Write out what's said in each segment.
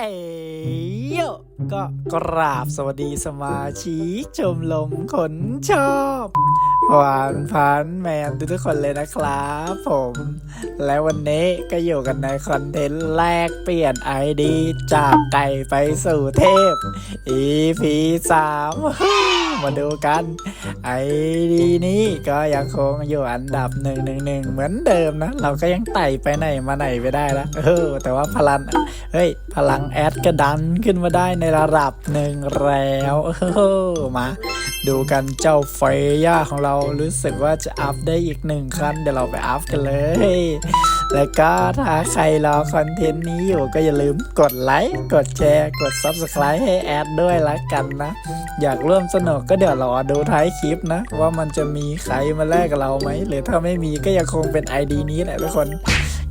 เอ๋ยก็กราบสวัสดีสมาชิกชมรมคนชอบ หวานพันแมนทุกๆคนเลยนะครับผม และวันนี้ก็อยู่กันในคอนเทนต์แลกเปลี่ยนไอดีจากไก่ไปสู่เทพ EP 3มาดูกันไอดีนี้ก็ยังคงอยู่อันดับหนึ่งหนึ่งหนึ่งเหมือนเดิมนะ เราก็ยังไต่ไปไหนมาไหนไปได้ละเออแต่ว่าพลังเฮ้ย พลังแอดก็ดันขึ้นมาได้ในระดับหนึ่งแล้วเออมา ดูกันเจ้าไฟย่าของเรารู้สึกว่าจะอัพได้อีกหนึ่งขั้นเดี๋ยวเราไปอัพกันเลย แล้วก็ถ้าใครรอคอนเทนต์นี้อยู่ก็อย่าลืมกดไลค์ กดแชร์ กด Subscribe ให้แอดด้วยละกันนะ อยากร่วมสนุกก็เดี๋ยวรอดูท้ายคลิปนะ ว่ามันจะมีใครมาแลกกับเราไหม หรือถ้าไม่มีก็ยังคงเป็น ID นี้แหละทุกคน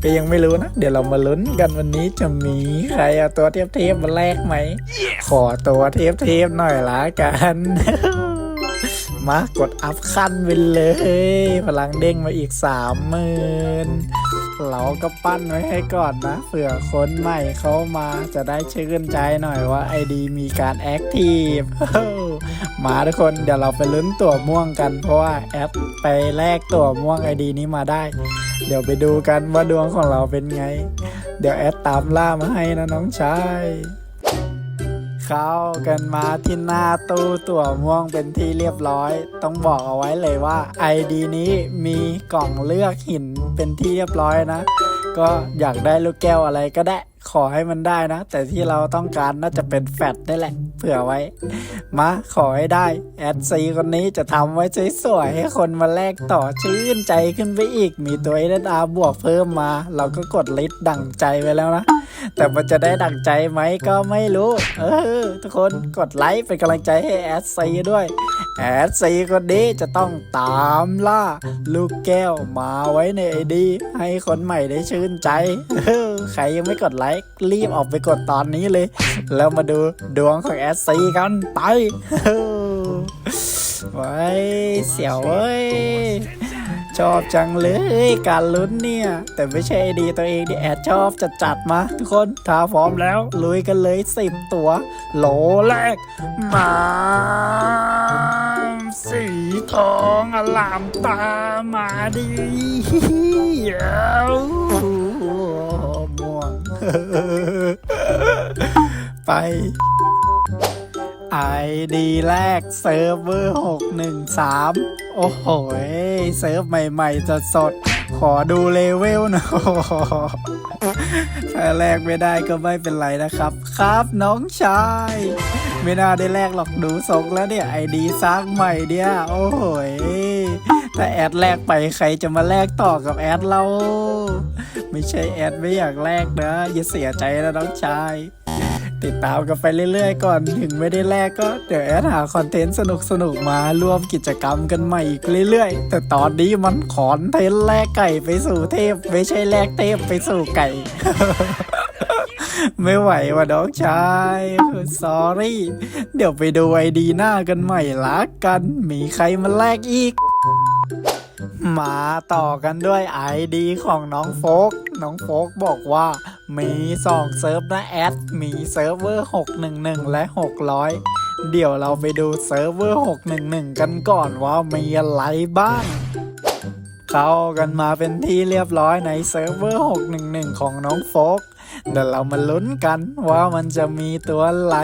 ก็ยังไม่รู้นะ เดี๋ยวเรามาลุ้นกันวันนี้จะมีใครเอาตัวเทียบๆมาแลกไหม ขอตัวเทียบๆหน่อยละกัน มากดอัพขั้นไปเลย พลังเด้งมาอีกสามหมื่นเราก็ปั้นไว้ให้ก่อนนะเผื่อคนใหม่เข้ามาจะได้ชื่นใจหน่อยว่าไอดีมีการแอคทีฟมาทุกคนเดี๋ยวเราไปลุ้นตัวม่วงกัน เพราะว่าแอปไปแลกตัวม่วงไอดีนี้มาได้ เดี๋ยวไปดูกันว่าดวงของเราเป็นไง เดี๋ยวแอดตามล่ามาให้นะน้องชาย เข้ากันมาที่หน้าตู้ตั๋วม่วงเป็นที่เรียบร้อย ต้องบอกเอาไว้เลยว่า ID นี้มีกล่องเลือกหินเป็นที่เรียบร้อยนะ ก็อยากได้ลูกแก้วอะไรก็ได้ ขอให้มันได้นะ แต่ที่เราต้องการน่าจะเป็นแฟตได้แหละ เผื่อไว้ มาขอให้ได้ แอดซีคนนี้จะทำไว้สวยๆให้คนมาแลกต่อชื่นใจขึ้นไปอีก มีตัวเอเดาบวกเพิ่มมา เราก็กดลิสต์ดั่งใจไปแล้วนะ แต่มันจะได้ดั่งใจไหมก็ไม่รู้ เออ ทุกคนกดไลค์เป็นกำลังใจให้แอดซีด้วยแอดซีคนนี้จะต้องตามล่า ลูกแก้วมาไว้ในไอดี ให้คนใหม่ได้ชื่นใจใครยังไม่กดไลค์รีบออกไปกดตอนนี้เลย แล้วมาดูดวงของแอดซีกันไปไว้เสียวเว้ย ชอบจังเลยการลุ้นเนี่ย แต่ไม่ใช่ดีตัวเองที่แอดชอบจะจัดมา ทุกคนถ้าพร้อมแล้ว ลุยกันเลยสิบตัว โหลแรก มาสีทองอลามตามาดีเอ้าม่วงไป ไอดีแรกเซิร์ฟเวอร์613 โอ้โหเซิร์ฟใหม่ๆสดสดขอดูเลเวลหน่อยถ้าแลกไม่ได้ก็ไม่เป็นไรนะครับ ครับน้องชาย ไม่น่าได้แลกหรอกดูทรงแล้วเนี่ยไอดีสร้างใหม่เนี่ย โอ้โหถ้าแอดแลกไปใครจะมาแลกต่อกับแอดเรา ไม่ใช่แอดไม่อยากแลกนะ อย่าเสียใจนะน้องชาย ติดตามกันไปเรื่อยๆก่อนถึงไม่ได้แลกก็เดี๋ยวแอดหาคอนเทนต์สนุกๆมาร่วมกิจกรรมกันใหม่อีกเรื่อยๆ แต่ตอนนี้มันคอนเทนแลกไก่ไปสู่เทพ ไม่ใช่แลกเทพไปสู่ไก่ ไม่ไหวว่ะน้องชายสอรี่ เดี๋ยวไปดูไอดีหน้ากันใหม่ละกัน มีใครมาแลกอีก มาต่อกันด้วย ID ของน้องโฟก น้องโฟกบอกว่า มี2เซิร์ฟนะแอด มีเซิร์ฟเวอร์ 611 และ 600 เดี๋ยวเราไปดูเซิร์ฟเวอร์ 611 กันก่อนว่ามีอะไรบ้าง เข้ากันมาเป็นที่เรียบร้อยในเซิร์ฟเวอร์ 611 ของน้องโฟก เดี๋ยวเรามาลุ้นกันว่ามันจะมีตัวอะไร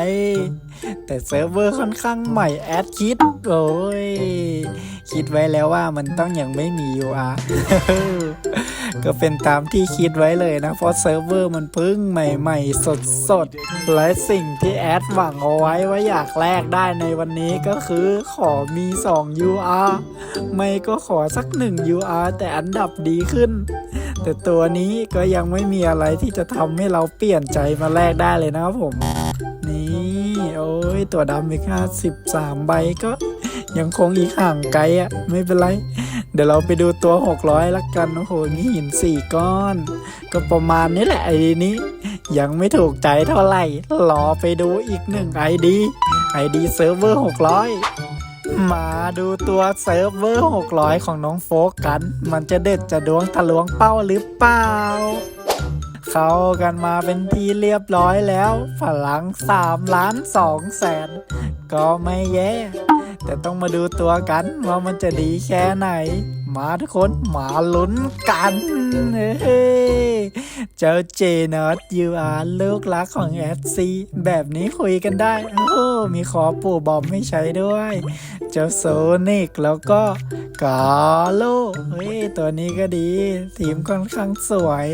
แต่เซิร์ฟเวอร์ค่อนข้างใหม่แอดคิด โอ้ย คิดไว้แล้วว่ามันต้องยังไม่มี UR ก็เป็นตามที่คิดไว้เลยนะ เพราะเซิร์ฟเวอร์มันพิ่งใหม่ๆ สดๆ และสิ่งที่แอดหวังเอาไว้ว่าอยากแลกได้ในวันนี้ก็คือขอมี 2 UR ไม่ก็ขอสัก 1 UR แต่อันดับดีขึ้น แต่ตัวนี้ก็ยังไม่มีอะไรที่จะทำให้เราเปลี่ยนใจมาแลกได้เลยนะครับผม นี่ โอ้ยตัวดำอีกห้าสิบสามใบก็ยังคงอีกห่างไกลอะ่ะ ไม่เป็นไร เดี๋ยวเราไปดูตัว 600ละกันโอ้โหนี่หินสี่ก้อน ก็ประมาณนี้แหละไอดีนี้ ยังไม่ถูกใจเท่าไหร่รอไปดูอีกหนึ่งไอดีไอดีเซิร์ฟเวอร์600 มาดูตัวเซิร์ฟเวอร์ 600 ของน้องโฟกกัน มันจะเด็ดจะดวงทะลวงเป้าหรือเปล่า เข้ากันมาเป็นที่เรียบร้อยแล้ว ฝรั่ง3ล้าน2แสน ก็ไม่แย่ แต่ต้องมาดูตัวกัน ว่ามันจะดีแค่ไหน มาทุกคนมาลุ้นกันเฮ้เจ้าเจนอตยูอาร์ลูกรักของแอดซีแบบนี้คุยกันได้โอ้มีขอปู่บอมให้ใช้ด้วย เจ้าโซนิกแล้วก็กาโลเฮ้ยตัวนี้ก็ดี ทีมค่อนข้างสวย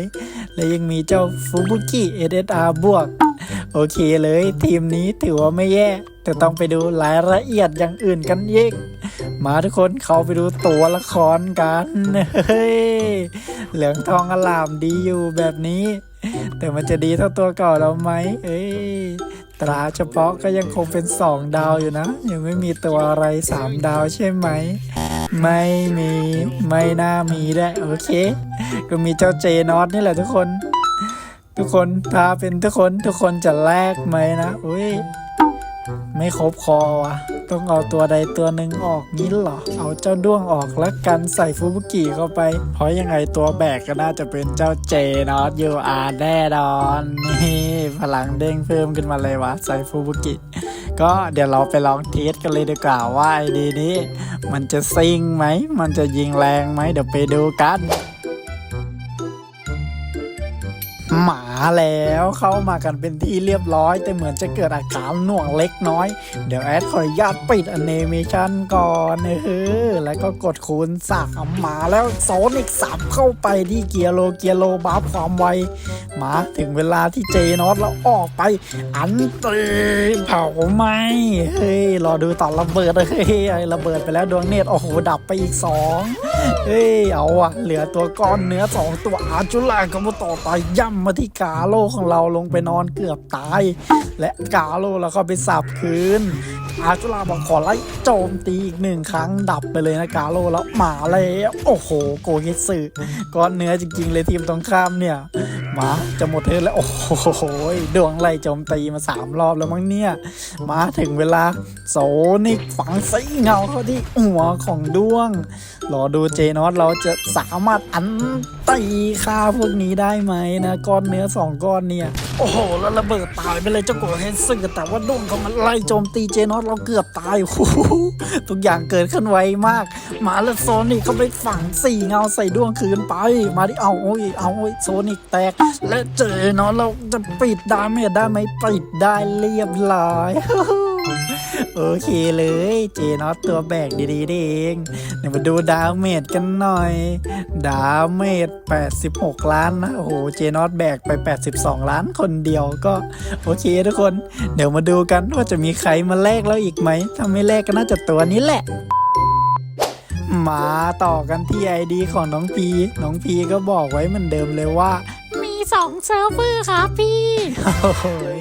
และยังมีเจ้าฟูบุกิเอเดอาบวก โอเคเลยทีมนี้ถือว่าไม่แย่ แต่ต้องไปดูรายละเอียดอย่างอื่นกันอีกมาทุกคนเขาไปดูตัวละครกันเฮ้ยเหลืองทองอลามดีอยู่แบบนี้ แต่มันจะดีเท่าตัวเก่าแล้วไหมเอ้ยตราเฉพาะก็ยังคงเป็นสองดาวอยู่นะ ยังไม่มีตัวอะไรสามดาวใช่ไหม ไม่มีไม่น่ามีได้โอเค ก็มีเจ้าเจนอตนี่แหละทุกคน ทุกคนถ้าเป็นทุกคนทุกคนจะแลกไหมนะอุ้ย ไม่ครบคอวะต้องเอาตัวใดตัวหนึ่งออกนี้หรอ เอาเจ้าด้วงออกแล้วกันใส่ฟูบุกิเข้าไป เพราะยังไงตัวแบกก็น่าจะเป็นเจ้าเจนอตยูอาร์แน่นอนนี่พลังเด้งเพิ่มขึ้นมาเลยวะใส่ฟูบุกิก็เดี๋ยวเราไปลองเทสกันเลยดีกว่าว่าไอดีนี้ มันจะซิงไหม มันจะยิงแรงไหมเดี๋ยวไปดูกันหมา แล้วเข้ามากันเป็นที่เรียบร้อย แต่เหมือนจะเกิดอาการหน่วงเล็กน้อย เดี๋ยวแอดขออนุญาตปิดแอนิเมชันก่อนเออแล้วก็กดคูณสามมาแล้วโซนิกสามเข้าไปที่เกียร์โลเกียร์โลบัฟความไวมาถึงเวลาที่เจนอตแล้วออกไป อันตีเผาไหมเฮ้ยรอดูตอนระเบิดเฮ้ยระเบิดไปแล้วดวงเนตรโอ้โหดับไปอีกสอง เฮ้ยเอาอะเหลือตัวก้อนเนื้อสองตัวอาจุลาก็มาต่อไปย่ำมาที่กาโลของเราลงไปนอนเกือบตาย และกาโลแล้วก็ไปสับคืนอาจุลาบอกขอไล่โจมตีอีกหนึ่งครั้งดับไปเลยนะกาโลแล้วหมาแล้วโอ้โห โกเฮสึก้อนเนื้อจริงๆเลยทีมตรงข้ามเนี่ย มาจะหมดเทิร์นแล้ว โอ้โหดวงไล่โจมตีมาสามรอบแล้วมั้งเนี่ย มาถึงเวลาโซนิกฝังไส้เงาเข้าที่หัวของดวง รอดูเจนอตเราจะสามารถอันตีฆ่าพวกนี้ได้ไหมนะก้อนเนื้อสองก้อนเนี่ย โอ้โห แล้วระเบิดตายไปเลยเจ้าโกเฮนสึแต่ว่าดวงเขามันไล่โจมตีเจนอตเราเกือบตายโอ้โหทุกอย่างเกิดขึ้นไวมาก มาแล้วโซนิกเขาไปฝังสี่เงาใส่ดวงคืนไป มาดิเอาโอ้ยเอาโอ้ยโซนิกแตกและเจเนาะเราจะปิดดาเมจได้ไหมปิดได้เรียบร้อยโอเคเลย เจนอตตัวแบกดีๆเองเดี๋ยวมาดูดาเมจกันหน่อย ดาเมจ86 ล้านนะ โอ้โห เจนอตแบกไป 82 ล้านคนเดียวก็ โอเคทุกคน เดี๋ยวมาดูกันว่าจะมีใครมาแลกแล้วอีกไหม ถ้าไม่แลกก็น่าจะตัวนี้แหละมาต่อกันที่ไอดีของน้องพี น้องพีก็บอกไว้เหมือนเดิมเลยว่า สองเซิร์ฟเวอร์ครับพี่ โอ้โหย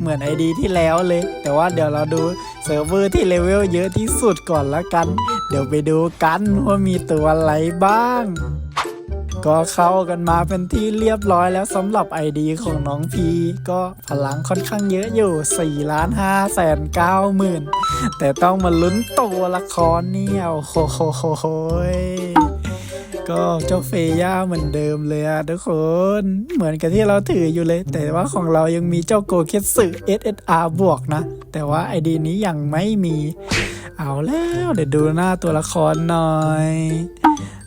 เหมือนไอดีที่แล้วเลย แต่ว่าเดี๋ยวเราดูเซิร์ฟเวอร์ที่เลเวลเยอะที่สุดก่อนละกัน เดี๋ยวไปดูกันว่ามีตัวอะไรบ้าง ก็เข้ากันมาเป็นที่เรียบร้อยแล้วสำหรับ ID ของน้องพี ก็พลังค่อนข้างเยอะอยู่4ล้าน5แสน9หมื่นแต่ต้องมาลุ้นตัวละครเนี่ยโอ้โหโหโหโหย ก็เจ้าเฟย่าเหมือนเดิมเลยอะทุกคน เหมือนกับที่เราถืออยู่เลย แต่ว่าของเรายังมีเจ้าโกเคสึ SSR บวกนะ แต่ว่า ID นี้ยังไม่มี เอาแล้วเดี๋ยวดูหน้าตัวละครหน่อย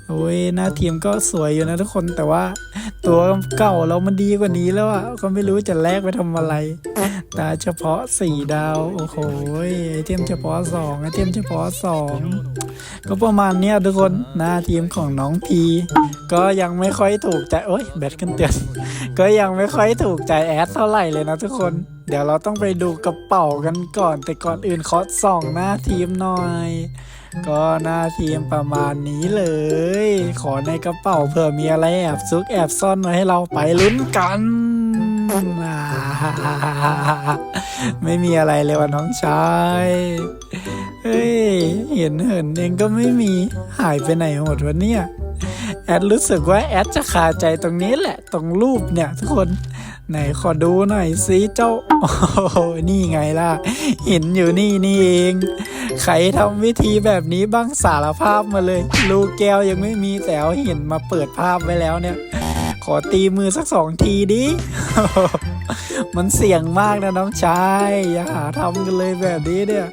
โอ้ยหน้าทีมก็สวยอยู่นะทุกคนแต่ว่าตัวเก่าเรามันดีกว่านี้แล้วอะก็ไม่รู้จะแลกไปทำอะไร แต่เฉพาะสี่ดาว โอ้โหไอเทมเฉพาะสองไอเทมเฉพาะสองก็ประมาณเนี้ยทุกคนหน้าทีมของน้องพีก็ยังไม่ค่อยถูกใจโอ้ยแบตกันเตือนก็ยังไม่ค่อยถูกใจแอดเท่าไหร่เลยนะทุกคนเดี๋ยวเราต้องไปดูกระเป๋ากันก่อน แต่ก่อนอื่นขอส่องหน้าทีมหน่อย ก็หน้าทีมประมาณนี้เลย ขอในกระเป๋าเผื่อมีอะไรแอบซุกแอบซ่อนไว้ให้เราไปลุ้นกัน ไม่มีอะไรเลยว่ะน้องชาย เฮ้ย เห็นเหินเองก็ไม่มีหายไปไหนหมดวะเนี่ย แอดรู้สึกว่าแอดจะคาใจตรงนี้แหละ ตรงรูปเนี่ยทุกคน ไหนขอดูหน่อยสิเจ้า โอ้โหนี่ไงล่ะ เห็นอยู่นี่นี่เองใครทำวิธีแบบนี้บ้างสารภาพมาเลย ลูกแก้วยังไม่มีแต่เอาเห็นมาเปิดภาพไว้แล้วเนี่ย ขขอตีมือสักสองทีดิ มันเสี่ยงมากนะน้องชาย อย่าหาทำกันเลยแบบนี้เนี่ย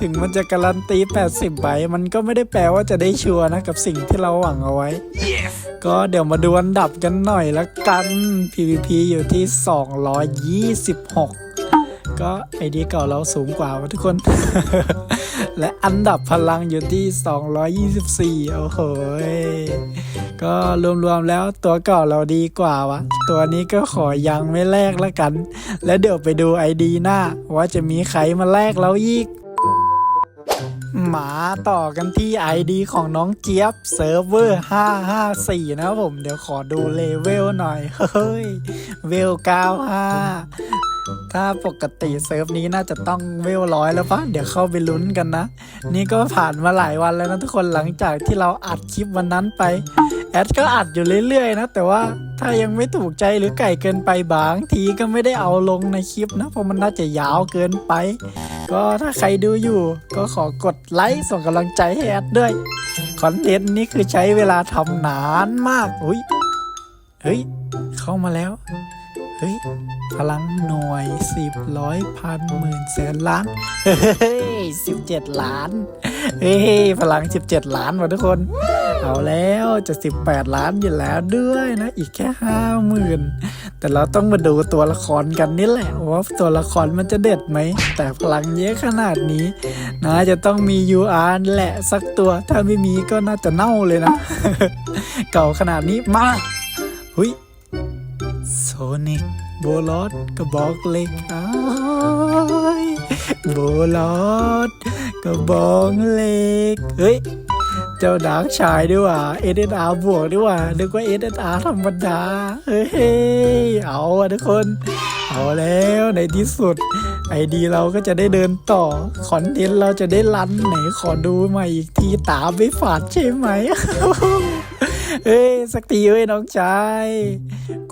ถึงมันจะการันตี 80ใบมันก็ไม่ได้แปลว่าจะได้ชัวร์นะ กับสิ่งที่เราหวังเอาไว้ก็เดี๋ยวมาดูอันดับกันหน่อยละกัน PVP อยู่ที่ 226 ก็ไอดีเก่าเราสูงกว่าวะทุกคน และอันดับพลังอยู่ที่ 224 โอ้โห ก็รวมๆแล้วตัวเก่าเราดีกว่าวะ ตัวนี้ก็ขอยังไม่แลกละกัน แล้วเดี๋ยวไปดูไอดีหน้า ว่าจะมีใครมาแลกเราอีกหมาต่อกันที่ ID ของน้องเจี๊ยบเซิร์ฟเวอร์ 554 นะผมเดี๋ยวขอดูเลเวลหน่อย เฮ้ย เวล 95 ถ้าปกติเซิร์ฟนี้น่าจะต้องเวลร้อยแล้วปะเดี๋ยวเข้าไปลุ้นกันนะ นี่ก็ผ่านมาหลายวันแล้วนะทุกคนหลังจากที่เราอัดคลิปวันนั้นไป แอดก็อัดอยู่เรื่อยๆนะ แต่ว่าถ้ายังไม่ถูกใจหรือไก่เกินไปบางทีก็ไม่ได้เอาลงในคลิปนะ เพราะมันน่าจะยาวเกินไป ก็ถ้าใครดูอยู่ ก็ขอกดไลค์ส่งกำลังใจให้แอดด้วยคอนเทนต์นี้คือใช้เวลาทำนานมากอุ้ยเฮ้ยเข้ามาแล้ว เฮ้ยพลังหน่วยสิบร้อยพันหมื่นแสนล้าน เฮ้ยสิบเจ็ดล้าน เฮ้ยพลังสิบเจ็ดล้านว่ะทุกคน เอาแล้วจะสิบแปดล้านอยู่แล้วด้วยนะ อีกแค่ห้าหมื่นแต่เราต้องมาดูตัวละครกันนี่แหละว่าตัวละครมันจะเด็ดไหม แต่พลังเยอะขนาดนี้น่าจะต้องมี UR แหละสักตัว ถ้าไม่มีก็น่าจะเน่าเลยนะ เก่าขนาดนี้มาหุย นิกโบลอดกระบอกเล็กอ้ายโบลอดกระบอกเล็ก เฮ้ย เจ้าดาร์กชายด้วยว่ะ SSR บวกด้วยว่ะนึกว่า SSR ธรรมดา เฮ้ย เอาอะทุกคน เอาแล้วในที่สุด ไอดีเราก็จะได้เดินต่อ คอนเทนต์เราจะได้รันไหนขอดูใหม่อีกทีตาไม่ฝาดใช่ไหม เฮ้ยสักทีเว้ยน้องชาย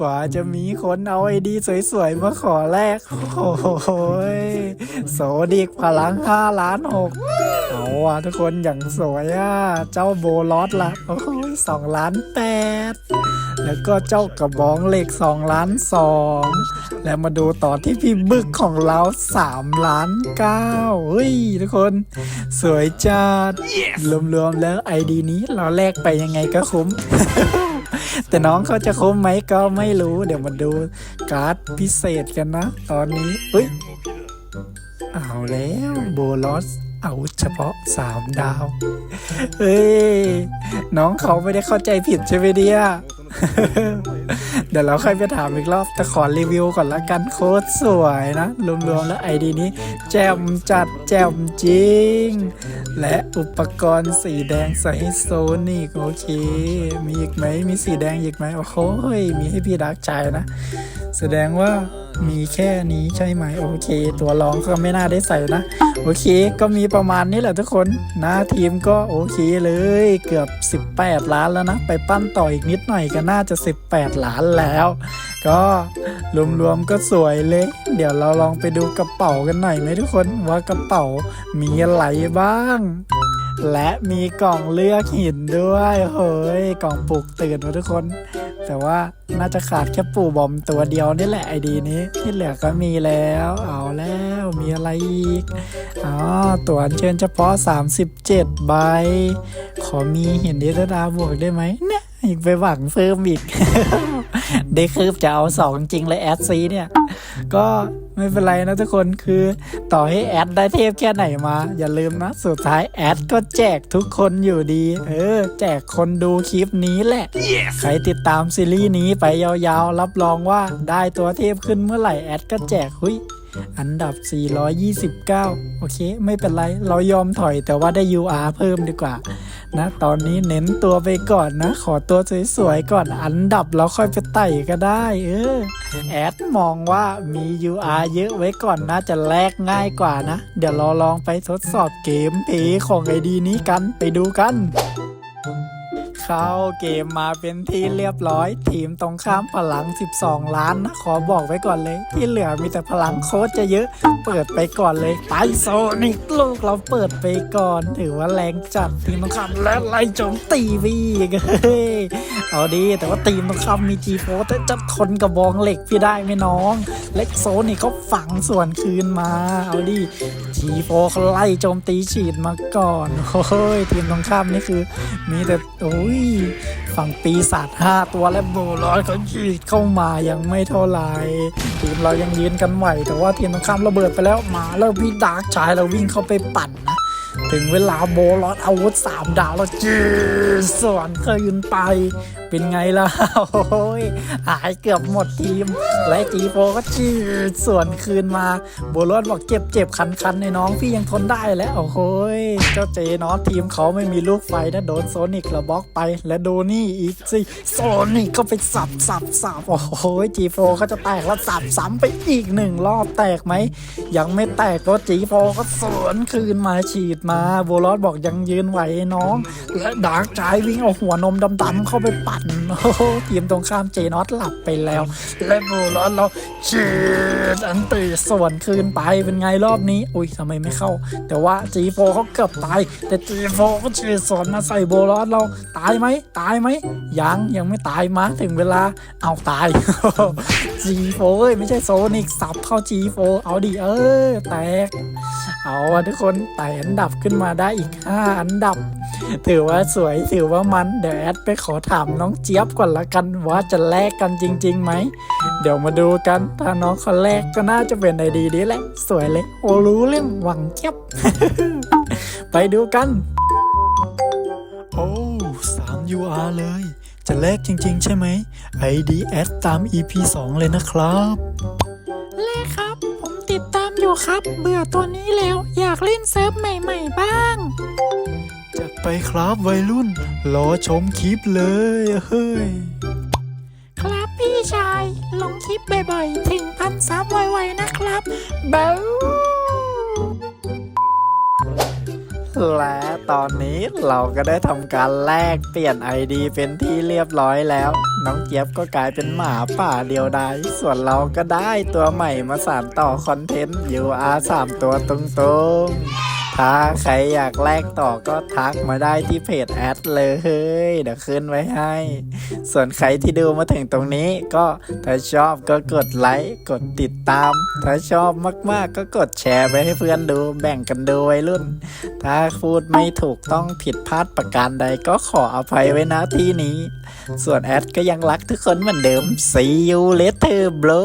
กว่าจะมีคนเอาไอดีสวยๆ มาขอแลกโอ้โหยโสดีกพลังห้าล้านหกเอาว่ะทุกคนอย่างสวยอะเจ้าโบลอสละโอ้ยสองล้านแปด แล้วก็เจ้ากระบองเหล็กสองล้านสองแล้วมาดูต่อที่พี่บึกของเราสามล้านเก้าเฮ้ยทุกคน สวยจัดรวมๆแล้วไอดีนี้เราแลกไปยังไงก็คุ้มแต่น้องเขาจะคุ้มไหมก็ไม่รู้ เดี๋ยวมาดูการ์ดพิเศษกันนะ ตอนนี้เอ้ยเอาแล้วโบลอสเอาเฉพาะ3ดาว เฮ้ย น้องเขาไม่ได้เข้าใจผิดใช่ไหมเนี่ย เดี๋ยวเราค่อยไปถามอีกรอบ แต่ขอรีวิวก่อนละกันโคตรสวยนะ รวมๆแล้วไอดีนี้ แจ่มจัดแจ่มจริง และอุปกรณ์สีแดงใส่โซนิกโอเค มีอีกไหมมีสีแดงอีกไหมโอ้โหมีให้พี่ดักใจนะ แสดงว่ามีแค่นี้ใช่ไหมโอเค ตัวรองก็ไม่น่าได้ใส่นะ โอเค ก็มีประมาณนี้แหละทุกคนน้าทีมก็โอเคเลยเกือบ 18 ล้านแล้วนะ ไปปั้นต่ออีกนิดหน่อยก็น่าจะ 18 ล้านแล้ว ก็รวมๆก็สวยเลย เดี๋ยวเราลองไปดูกระเป๋ากันหน่อยไหมทุกคนว่ากระเป๋ามีอะไรบ้าง และมีกล่องเลือกหินด้วยเฮ้ยกล่องปลุกตื่นทุกคน แต่ว่าน่าจะขาดแค่ปู่บอมตัวเดียวนี่แหละไอดีนี้ ที่เหลือก็มีแล้ว เอาแล้วมีอะไรอีกอ๋อตัวเชิญเฉพาะ 37 ใบ ขอมีหินดิสดาบวกได้ไหมเนี่ย อีกไปหวังเพิ่มอีก ได้คืบจะเอาสองจริงเลยแอดซีเนี่ย ก็ไม่เป็นไรนะทุกคนคือต่อให้แอดได้เทพแค่ไหนมา อย่าลืมนะ สุดท้ายแอดก็แจกทุกคนอยู่ดี เออ แจกคนดูคลิปนี้แหละใครติดตามซีรีส์นี้ไปยาวๆ รับรองว่าได้ตัวเทพขึ้นเมื่อไหร่แอดก็แจก หุย อันดับ 429 โอเค ไม่เป็นไร เรายอมถอยแต่ว่าได้ UR เพิ่มดีกว่า นะ ตอนนี้เน้นตัวไปก่อนนะ ขอตัวสวยๆก่อน อันดับเราค่อยไปไต่ก็ได้ เออ แอดมองว่ามี UR เยอะไว้ก่อนน่าจะแลกง่ายกว่านะ เดี๋ยวเราลองไปทดสอบเกมเพย์ของไอดีนี้กัน ไปดูกัน เข้าเกมมาเป็นที่เรียบร้อย ทีมตรงข้ามพลัง 12 ล้านนะขอบอกไว้ก่อนเลย ที่เหลือมีแต่พลังโคตรจะเยอะ เปิดไปก่อนเลยไปโซนิกลูกเราเปิดไปก่อน ถือว่าแรงจัดทีมตรงข้ามและไล่โจมตีพี่อีกเฮ้ยเอาดีแต่ว่าทีมตรงข้ามมีจีโฟแต่จะทนกับบองเหล็กพี่ได้ไหมน้อง เล็กโซนี่เขาฝังส่วนคืนมา เอาดิจีโฟเขาไล่โจมตีฉีดมาก่อนโอ้ยทีมตรงข้ามนี่คือ มีแต่โอ้ยฝั่งปีศาจห้าตัวและโบร้อนเขาฉีดเข้ามายังไม่เท่าไหร่ทีมเรายังยืนกันไหวแต่ว่าทีมตรงข้ามระเบิดไปแล้วมาแล้วพี่ดาร์กชายเราวิ่งเข้าไปปั่นนะถึงเวลาโบลอดอาวุธสามดาวแล้วจืดสวนคืนไป เป็นไงล่ะโอ้ยหายเกือบหมดทีม และจีโฟก็จืดส่วนคืนมาโบลอดบอกเจ็บเจ็บคันคันในน้องพี่ยังทนได้แล้วโอ้โหยเจ้าเจเนาะทีมเขาไม่มีลูกไฟนะโดนโซนิกระบล็อกไป และโดนี่อีกสิโซนิกก็ไปสับสับสับโอ้โหจีโฟเขาจะแตกแล้วสับซ้ำไปอีกหนึ่งรอบแตกไหมยังไม่แตกก็จีโฟก็สวนคืนมาฉีดมาโบลอดบอกยังยืนไหวน้อง และดาร์กชายวิ่งเอาหัวนมดำๆเข้าไปปั่นโอ้โหทีมตรงข้ามเจนอตหลับไปแล้ว และโบลอดเราฉีดอันตีส่วนคืนไปเป็นไงรอบนี้ อุ้ยทำไมไม่เข้า แต่ว่าจีโฟเขาเกือบตาย แต่จีโฟก็ฉีดสวนมาใส่โบลอดเราตายไหมตายไหมยังยังไม่ตายมาถึงเวลาเอาตายจีโฟเอ้ยไม่ใช่โซนิกสับเข้าจีโฟเอาดิเออแตก เอาอะทุกคนไต่อันดับขึ้นมาได้อีก 5 อันดับ ถือว่าสวยถือว่ามันเดี๋ยวแอดไปขอถามน้องเจี๊ยบก่อนละกันว่าจะแลกกันจริงๆไหม เดี๋ยวมาดูกันถ้าน้องเขาแลกก็น่าจะเป็นไอดีนี้แหละ สวยเลย โอรู้เรื่องหวังเจี๊ยบ ไปดูกัน โอ้3 UR เลย จะแลกจริง ๆ ใช่ไหม ID แอดตาม EP 2 เลยนะครับแลกครับ ผมติดตามอยู่ครับ เบื่อตัวนี้แล้ว อยากเล่นเซิร์ฟใหม่ ๆ บ้าง จัดไปครับวัยรุ่น รอชมคลิปเลยเฮ้ย ครับพี่ชาย ลงคลิปบ่อยๆ ถึงพันซับไวๆนะครับเบ้าและตอนนี้เราก็ได้ทำการแลกเปลี่ยน ID เป็นที่เรียบร้อยแล้ว น้องเจี๊ยบก็กลายเป็นหมาป่าเดียวดายส่วนเราก็ได้ตัวใหม่มาสานต่อคอนเทนต์ UR 3 ตัวตรงๆ ถ้าใครอยากแลกต่อก็ทักมาได้ที่เพจแอดเลย เดี๋ยวขึ้นไว้ให้ ส่วนใครที่ดูมาถึงตรงนี้ก็ถ้าชอบก็กดไลค์กดติดตาม ถ้าชอบมากๆ ก็กดแชร์ไปให้เพื่อนดูแบ่งกันดูวัยรุ่น ถ้าพูดไม่ถูกต้องผิดพลาดประการใดก็ขออภัยไว้นะที่นี้ ส่วนแอดก็ยังรักทุกคนเหมือนเดิม See you later bro